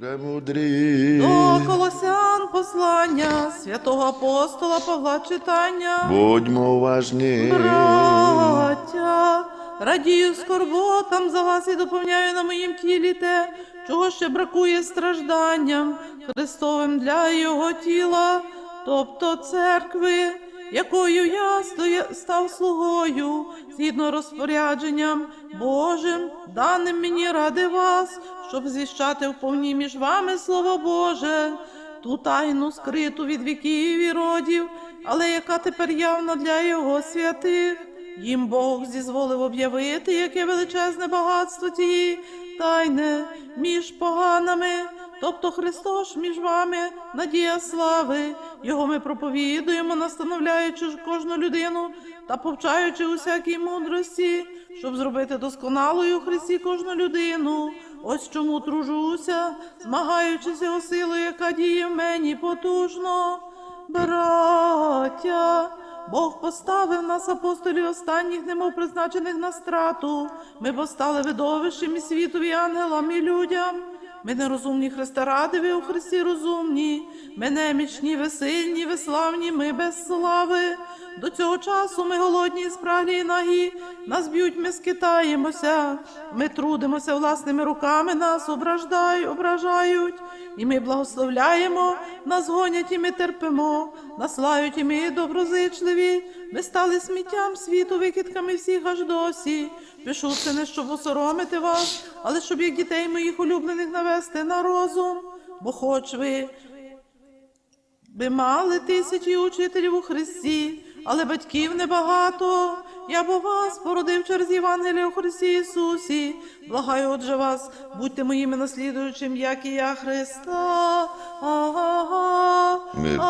Премудрі. До Колосян послання святого апостола Павла читання. Будьмо уважні. Браття, радію скорботам за вас і доповняю на моїм тілі те, чого ще бракує стражданням Христовим для Його тіла, тобто церкви, якою я став слугою, згідно розпорядженням Божим, даним мені ради вас, щоб звіщати в повній між вами Слово Боже, ту тайну скриту від віків і родів, але яка тепер явна для Його святих. Їм Бог зізволив об'явити, яке величезне багатство тієї тайни між поганами, тобто Христос між вами, надія слави. Його ми проповідуємо, настановляючи кожну людину та повчаючи усякій мудрості, щоб зробити досконалою у Христі кожну людину. Ось чому тружуся, змагаючись його силою, яка діє в мені потужно. Браття, Бог поставив нас, апостолів останніх, немов призначених на страту. Ми постали видовищем і світові ангелам і людям. Ми нерозумні Христа ради, ви у Христі розумні. Ми немічні, ви сильні, ви славні, ми без слави. До цього часу ми голодні, спраглі і нагі. Нас б'ють, ми скитаємося. Ми трудимося власними руками, нас ображдають, ображають. І ми благословляємо, нас гонять, і ми терпимо, нас лають, і ми доброзичливі. Ми стали сміттям світу, викидками всіх аж досі. Пишу це не щоб осоромити вас, але щоб як дітей моїх улюблених навести на розум. Бо хоч ви би мали тисячі учителів у Христі, але батьків небагато. Я бо вас породив через Євангеліє у Христі Ісусі. Благаю, отже вас, будьте моїми наслідуючим, як і я Христа. Ага. Мир